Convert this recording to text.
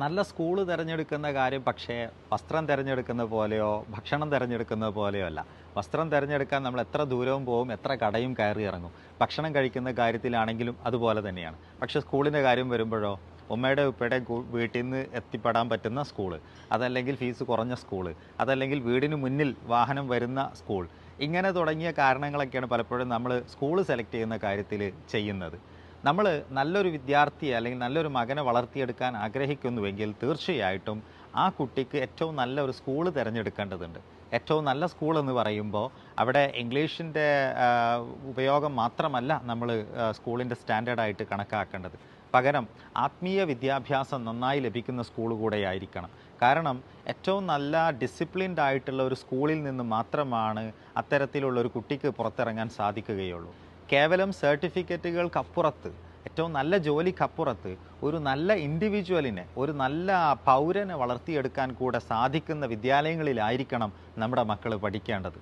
നല്ല സ്കൂൾ തിരഞ്ഞെടുക്കുന്ന കാര്യം പക്ഷേ വസ്ത്രം തിരഞ്ഞെടുക്കുന്ന പോലെയോ ഭക്ഷണം തിരഞ്ഞെടുക്കുന്ന പോലെയോ അല്ല. വസ്ത്രം തിരഞ്ഞെടുക്കാൻ നമ്മൾ എത്ര ദൂരവും പോകും എത്ര കടയും കയറി ഇറങ്ങും. ഭക്ഷണം കഴിക്കുന്ന കാര്യത്തിലാണെങ്കിലും അതുപോലെ തന്നെയാണ്. പക്ഷേ സ്കൂളിന്റെ കാര്യം വരുമ്പോഴോ ഉമ്മയുടെ ഉപ്പയുടെ വീട്ടിൽ നിന്ന് എത്തിപ്പെടാൻ പറ്റുന്ന സ്കൂൾ അതല്ലെങ്കിൽ ഫീസ് കുറഞ്ഞ സ്കൂൾ അതല്ലെങ്കിൽ വീടിന് മുന്നിൽ വാഹനം വരുന്ന സ്കൂൾ ഇങ്ങനെ തുടങ്ങിയ കാരണങ്ങളൊക്കെയാണ് പലപ്പോഴും നമ്മൾ സ്കൂൾ സെലക്ട് ചെയ്യുന്ന കാര്യത്തിൽ ചെയ്യുന്നത്. നമ്മൾ നല്ലൊരു വിദ്യാർത്ഥിയെ അല്ലെങ്കിൽ നല്ലൊരു മകനെ വളർത്തിയെടുക്കാൻ ആഗ്രഹിക്കുന്നുവെങ്കിൽ തീർച്ചയായിട്ടും ആ കുട്ടിക്ക് ഏറ്റവും നല്ല ഒരു സ്കൂൾ തിരഞ്ഞെടുക്കേണ്ടതുണ്ട്. ഏറ്റവും നല്ല സ്കൂൾ എന്ന് പറയുമ്പോൾ അവിടെ ഇംഗ്ലീഷിന്റെ ഉപയോഗം മാത്രമല്ല നമ്മൾ സ്കൂളിന്റെ സ്റ്റാൻഡേർഡായിട്ട് കണക്കാക്കേണ്ടത്. പകരം ആത്മീയ വിദ്യാഭ്യാസം നന്നായി ലഭിക്കുന്ന സ്കൂൾ കൂടെയായിരിക്കണം. കാരണം ഏറ്റവും നല്ല ഡിസിപ്ലിൻഡ് ആയിട്ടുള്ള ഒരു സ്കൂളിൽ നിന്ന് മാത്രമാണ് അത്തരത്തിലുള്ള ഒരു കുട്ടിക്ക് പുറത്തിറങ്ങാൻ സാധിക്കുകയുള്ളൂ. കേവലം സർട്ടിഫിക്കറ്റുകൾക്കപ്പുറത്ത് ഏറ്റവും നല്ല ജോലിക്കപ്പുറത്ത് ഒരു നല്ല ഇൻഡിവിജ്വലിനെ ഒരു നല്ല പൗരനെ വളർത്തിയെടുക്കാൻ കൂടെ സാധിക്കുന്ന വിദ്യാലയങ്ങളിലായിരിക്കണം നമ്മുടെ മക്കൾ പഠിക്കേണ്ടത്.